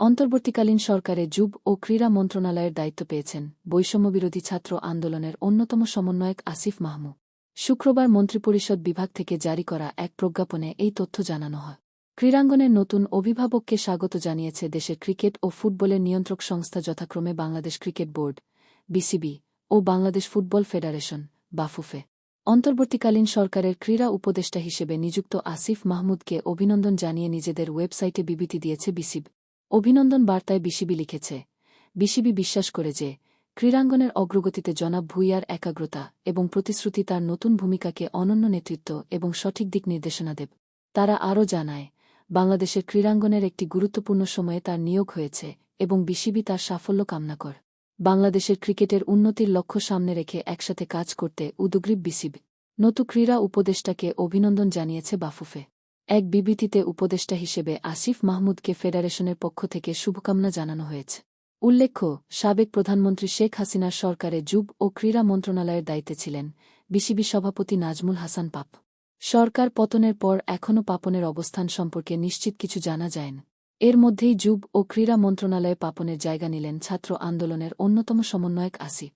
অন্তর্বর্তীকালীন সরকারে যুব ও ক্রীড়া মন্ত্রণালয়ের দায়িত্ব পেয়েছেন বৈষম্যবিরোধী ছাত্র আন্দোলনের অন্যতম সমন্বয়ক আসিফ মাহমু শুক্রবার মন্ত্রিপরিষদ বিভাগ থেকে জারি করা এক প্রজ্ঞাপনে এই তথ্য জানানো হয়। ক্রীড়াঙ্গনের নতুন অভিভাবককে স্বাগত জানিয়েছে দেশের ক্রিকেট ও ফুটবলের নিয়ন্ত্রক সংস্থা যথাক্রমে বাংলাদেশ ক্রিকেট বোর্ড, বিসিবি, ও বাংলাদেশ ফুটবল ফেডারেশন, বাফুফে। অন্তর্বর্তীকালীন সরকারের ক্রীড়া উপদেষ্টা হিসেবে নিযুক্ত আসিফ মাহমুদকে অভিনন্দন জানিয়ে নিজেদের ওয়েবসাইটে বিবৃতি দিয়েছে বিসিব। অভিনন্দন বার্তায় বিসিবি লিখেছে, বিসিবি বিশ্বাস করে যে, ক্রীড়াঙ্গনের অগ্রগতিতে জনাব ভুইয়ার একাগ্রতা এবং প্রতিশ্রুতি তার নতুন ভূমিকাকে অনন্য নেতৃত্ব এবং সঠিক দিক নির্দেশনা দেব। তারা আরও জানায়, বাংলাদেশের ক্রীড়াঙ্গনের একটি গুরুত্বপূর্ণ সময়ে তার নিয়োগ হয়েছে এবং বিসিবি তার সাফল্য কামনা কর। বাংলাদেশের ক্রিকেটের উন্নতির লক্ষ্য সামনে রেখে একসাথে কাজ করতে উদগ্রীব বিসিবি। নতু ক্রীড়া উপদেষ্টাকে অভিনন্দন জানিয়েছে বাফুফে। এক বিবৃতিতে উপদেষ্টা হিসেবে আসিফ মাহমুদকে ফেডারেশনের পক্ষ থেকে শুভকামনা জানানো হয়েছে। উল্লেখ্য, সাবেক প্রধানমন্ত্রী শেখ হাসিনার সরকারে যুব ও ক্রীড়া মন্ত্রণালয়ের দায়িত্বে ছিলেন বিসিবি সভাপতি নাজমুল হাসান পাপ। সরকার পতনের পর এখনও পাপনের অবস্থান সম্পর্কে নিশ্চিত কিছু জানা যায়নি। এর মধ্যেই যুব ও ক্রীড়া মন্ত্রণালয়ে পাপনের জায়গা নিলেন ছাত্র আন্দোলনের অন্যতম সমন্বয়ক আসিফ।